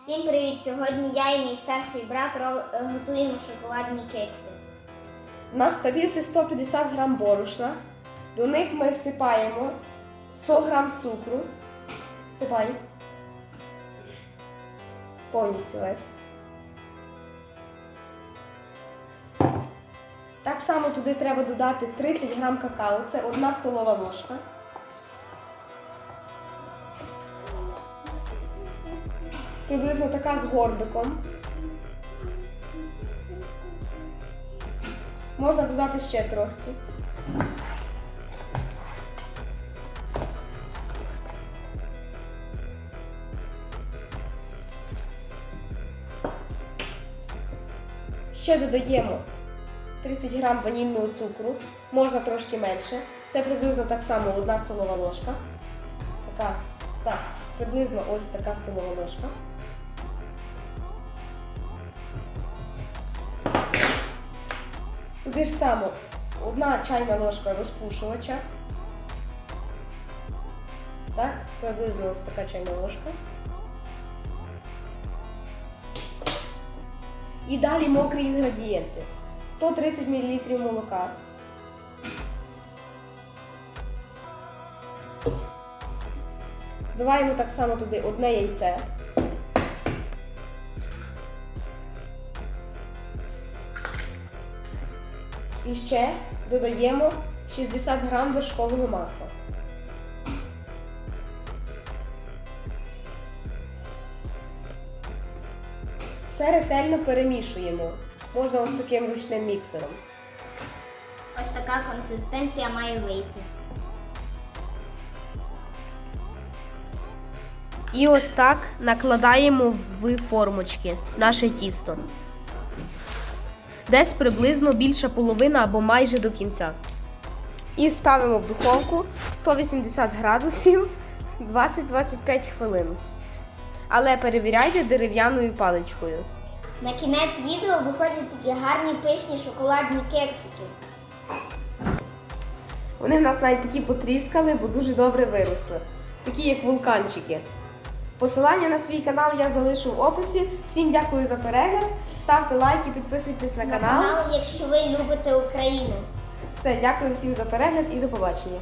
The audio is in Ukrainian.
Всім привіт! Сьогодні я і мій старший брат е, готуємо шоколадні кекси. На столі це 150 грам борошна. До них ми всипаємо 100 грам цукру. Всипай. Повністю весь. Так само туди треба додати 30 грам какао. Це одна столова ложка. Приблизно така з горбиком. Можна додати ще трохи. Ще додаємо 30 грам ванільного цукру, можна трошки менше. Це приблизно так само одна столова ложка. Така, так, приблизно ось така столова ложка. Туди ж само одна чайна ложка розпушувача. Так, приблизно ось така чайна ложка. І далі мокрі інгредієнти. 130 мл молока. Збиваємо так само туди одне яйце. І ще додаємо 60 грам вершкового масла. Все ретельно перемішуємо. Можна ось таким ручним міксером. Ось така консистенція має вийти. І ось так накладаємо в формочки наше тісто. Десь приблизно більша половина або майже до кінця. І ставимо в духовку 180 градусів 20-25 хвилин. Але перевіряйте дерев'яною паличкою. На кінець відео виходять такі гарні пишні шоколадні кексики. Вони в нас навіть такі потріскали, бо дуже добре виросли. Такі як вулканчики. Посилання на свій канал я залишу в описі. Всім дякую за перегляд. Ставте лайки, підписуйтесь на На канал. канал, якщо ви любите Україну. Все, дякую всім за перегляд і до побачення.